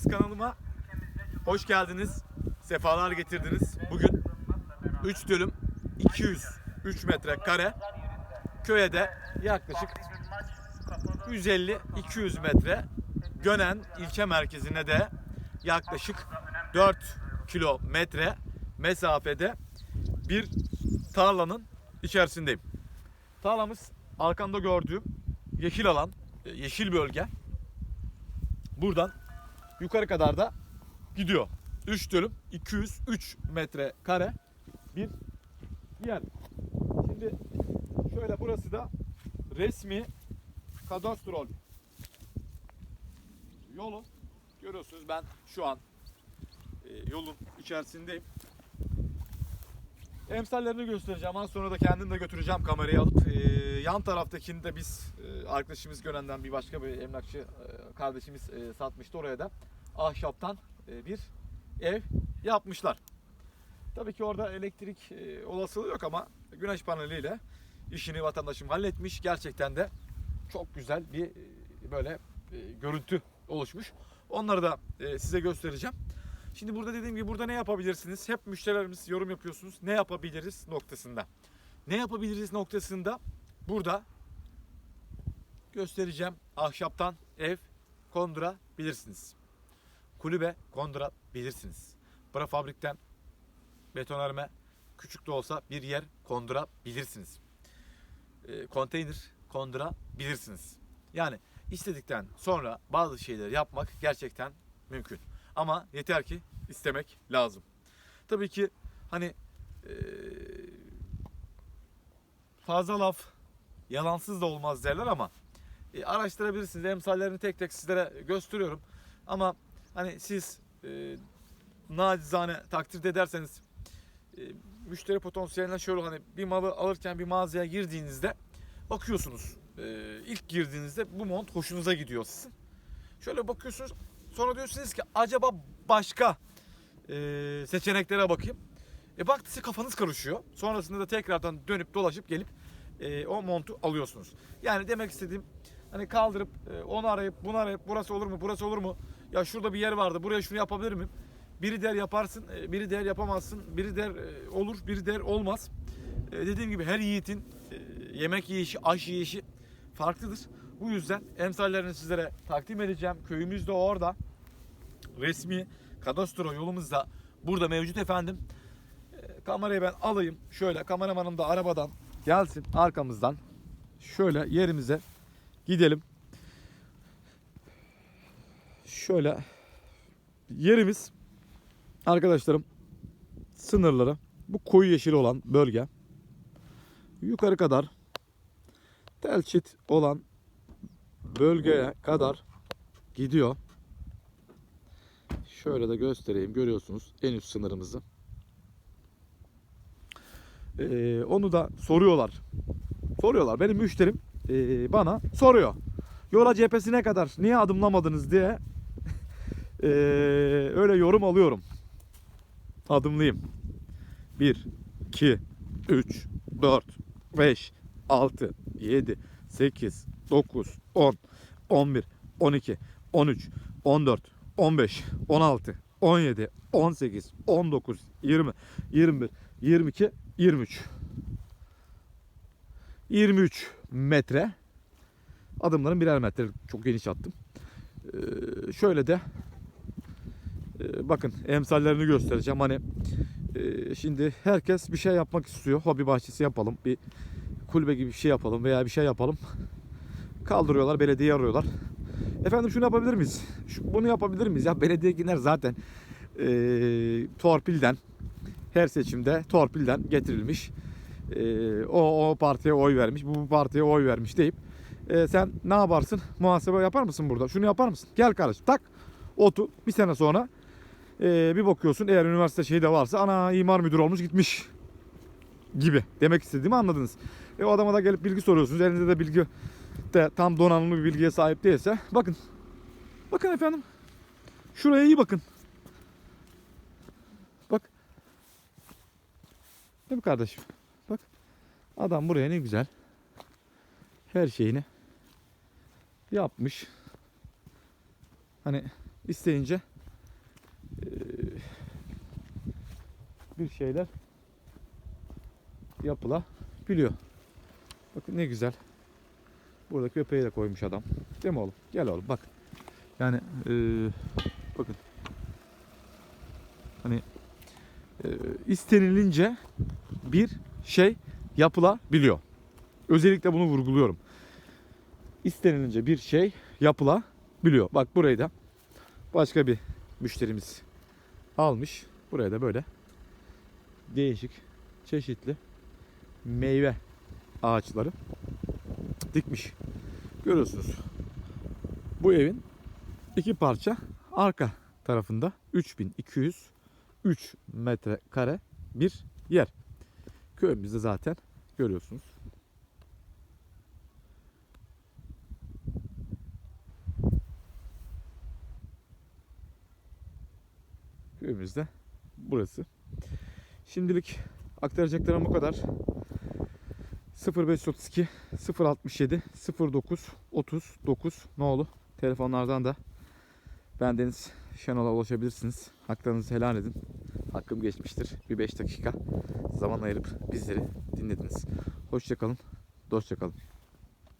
Temiz kanalıma hoş geldiniz. Sefalar getirdiniz. Bugün 3 dönüm 203 metre kare köye de yaklaşık 150-200 metre Gönen ilçe merkezine de yaklaşık 4 kilometre mesafede bir tarlanın içerisindeyim. Tarlamız arkamda gördüğüm yeşil alan, yeşil bölge. Buradan yukarı kadar da gidiyor. 3 dönüm 203 metre kare bir yer. Şimdi şöyle burası da resmi kadastrol yolu. Görüyorsunuz ben şu an e, yolun içerisindeyim. Emsallerini göstereceğim. Az sonra da kendim de götüreceğim kamerayı alıp. E, yan taraftakini de biz e, arkadaşımız Gönen'den bir başka bir emlakçı e, kardeşimiz e, satmıştı. Oraya da ahşaptan e, bir ev yapmışlar. Tabii ki orada elektrik e, olasılığı yok ama güneş paneliyle işini vatandaşım halletmiş. Gerçekten de çok güzel bir e, böyle görüntü oluşmuş. Onları da size göstereceğim. Şimdi burada dediğim gibi burada ne yapabilirsiniz? Hep müşterilerimiz yorum yapıyorsunuz. Ne yapabiliriz noktasında. Ne yapabiliriz noktasında burada göstereceğim. Ahşaptan ev kondurabilirsiniz. Kulübe kondurabilirsiniz. Prefabrikten betonarme küçük de olsa bir yer kondurabilirsiniz. E, konteyner kondurabilirsiniz. Yani istedikten sonra bazı şeyleri yapmak gerçekten mümkün. Ama yeter ki istemek lazım. Tabii ki hani e, fazla laf yalansız da olmaz derler ama e, araştırabilirsiniz. Emsallerini tek tek sizlere gösteriyorum. Ama hani siz e, nacizane takdir ederseniz e, müşteri potansiyeline şöyle hani bir malı alırken bir mağazaya girdiğinizde bakıyorsunuz. E, ilk girdiğinizde bu mont hoşunuza gidiyor sizin. Şöyle bakıyorsunuz sonra diyorsunuz ki acaba başka e, seçeneklere bakayım. E baktıysa kafanız karışıyor. Sonrasında da tekrardan dönüp dolaşıp gelip e, o montu alıyorsunuz. Yani demek istediğim hani kaldırıp e, onu arayıp bunu arayıp burası olur mu burası olur mu? Ya şurada bir yer vardı buraya şunu yapabilir miyim? Biri der yaparsın, e, biri der yapamazsın, biri der e, olur, biri der olmaz. E, dediğim gibi her yiğitin yemek yiyişi, aş yiyişi farklıdır. Bu yüzden emsallerini sizlere takdim edeceğim. Köyümüz de orada. Resmi kadastro yolumuz da burada mevcut efendim. Kamerayı ben alayım. Şöyle kameramanım da arabadan gelsin arkamızdan. Şöyle yerimize gidelim. Şöyle yerimiz arkadaşlarım sınırları bu koyu yeşil olan bölge yukarı kadar telçit olan bölgeye kadar gidiyor. Şöyle de göstereyim. Görüyorsunuz en üst sınırımızı. Ee, onu da soruyorlar. Soruyorlar. Benim müşterim ee, bana soruyor. Yola cephesine kadar niye adımlamadınız diye ee, öyle yorum alıyorum. Adımlayayım. 1, 2, 3, 4, 5, 6, 7, 8, 9, 10, 11, 12, 13, 14, 15, 16, 17, 18, 19, 20, 21, 22, 23. 23 metre. Adımların birer metre. Çok geniş attım. Ee, şöyle de bakın emsallerini göstereceğim. Hani e, şimdi herkes bir şey yapmak istiyor. Hobi bahçesi yapalım. Bir kulübe gibi bir şey yapalım veya bir şey yapalım. Kaldırıyorlar, belediye arıyorlar. Efendim şunu yapabilir miyiz? Şu, bunu yapabilir miyiz? Ya belediyekiler zaten e, torpilden her seçimde torpilden getirilmiş. E, o, o partiye oy vermiş, bu, bu partiye oy vermiş deyip e, sen ne yaparsın? Muhasebe yapar mısın burada? Şunu yapar mısın? Gel kardeşim tak otu bir sene sonra e, bir bakıyorsun eğer üniversite şeyi de varsa ana imar müdürü olmuş gitmiş gibi demek istediğimi anladınız. E o adama da gelip bilgi soruyorsunuz. Elinde de bilgi de tam donanımlı bir bilgiye sahip değilse bakın. Bakın efendim. Şuraya iyi bakın. Bak. Değil mi kardeşim? Bak. Adam buraya ne güzel. Her şeyini yapmış. Hani isteyince bir şeyler yapılabiliyor. Bakın ne güzel. Burada köpeği de koymuş adam. Değil mi oğlum? Gel oğlum bak. Yani e, bakın. Hani e, istenilince bir şey yapılabiliyor. Özellikle bunu vurguluyorum. İstenilince bir şey yapılabiliyor. Bak burayı da başka bir müşterimiz almış. Buraya da böyle değişik, çeşitli meyve ağaçları dikmiş. Görüyorsunuz. Bu evin iki parça arka tarafında 3203 metrekare bir yer. Köyümüzde zaten görüyorsunuz. Köyümüzde burası. Şimdilik aktaracaklarım bu kadar. 0532 067 09 39 nolu telefonlardan da bendeniz Şenol'a ulaşabilirsiniz. Haklarınızı helal edin. Hakkım geçmiştir. Bir 5 dakika zaman ayırıp bizleri dinlediniz. Hoşçakalın. Dostçakalın.